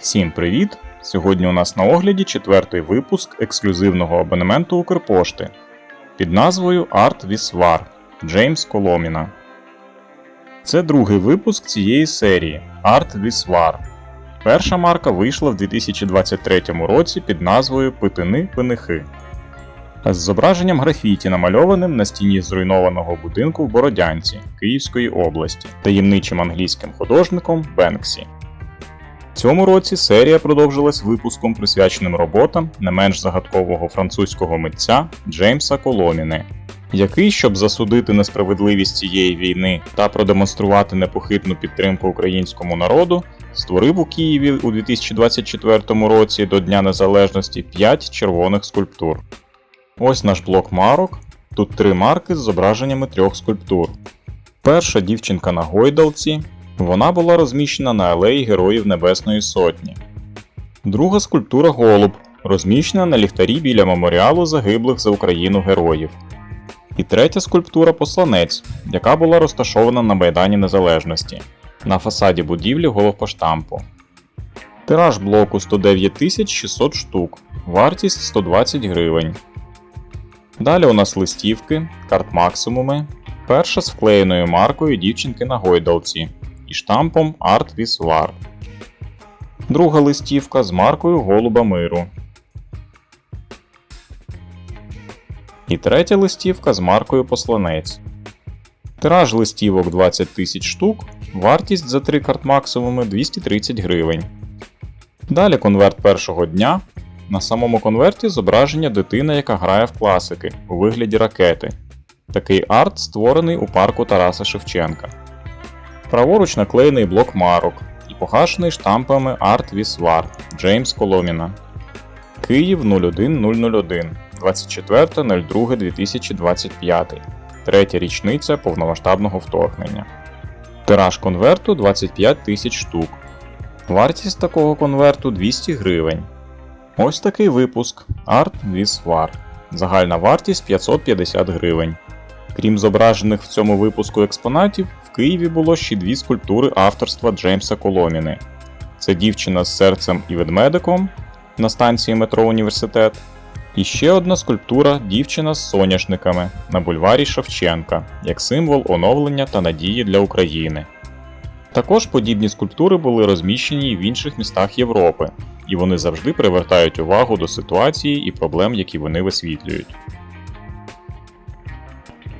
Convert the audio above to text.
Всім привіт! Сьогодні у нас на огляді четвертий випуск ексклюзивного абонементу Укрпошти під назвою Art with War Джеймс Коломіна. Це другий випуск цієї серії Art with War. Перша марка вийшла в 2023 році під назвою Питини Пинихи з зображенням графіті, намальованим на стіні зруйнованого будинку в Бородянці Київської області таємничим англійським художником Бенксі. Цьому році серія продовжилась випуском, присвяченим роботам не менш загадкового французького митця Джеймса Коломіни, який, щоб засудити несправедливість цієї війни та продемонструвати непохитну підтримку українському народу, створив у Києві у 2024 році до Дня Незалежності 5 червоних скульптур. Ось наш блок марок. Тут три марки з зображеннями трьох скульптур. Перша дівчинка на гойдалці. Вона була розміщена на алеї Героїв Небесної Сотні. Друга скульптура Голуб, розміщена на ліхтарі біля меморіалу загиблих за Україну героїв. І третя скульптура Посланець, яка була розташована на Майдані Незалежності на фасаді будівлі головпоштампу. Тираж блоку 109 600 штук, вартість 120 гривень. Далі у нас листівки, карт максимуми. Перша з вклеєною маркою дівчинки на гойдалці і штампом Art War. Друга листівка з маркою Голуба Миру. І третя листівка з маркою Посланець. Тираж листівок 20 тисяч штук, вартість за 3 карт максимуми 230 гривень. Далі конверт першого дня. На самому конверті зображення дитина, яка грає в класики у вигляді ракети. Такий арт створений у парку Тараса Шевченка. Праворуч наклеєний блок марок і погашений штампами Art with Джеймс Коломіна. Київ 01001 24.02.2025. Третя річниця повномасштабного вторгнення. Тираж конверту 25 тисяч штук. Вартість такого конверту 200 гривень. Ось такий випуск Art with Загальна вартість 550 гривень. Крім зображених в цьому випуску експонатів, Києві було ще дві скульптури авторства Джеймса Коломіни. Це дівчина з серцем і ведмедиком на станції метро Університет. І ще одна скульптура дівчина з соняшниками на бульварі Шевченка як символ оновлення та надії для України. Також подібні скульптури були розміщені в інших містах Європи, і вони завжди привертають увагу до ситуації і проблем, які вони висвітлюють.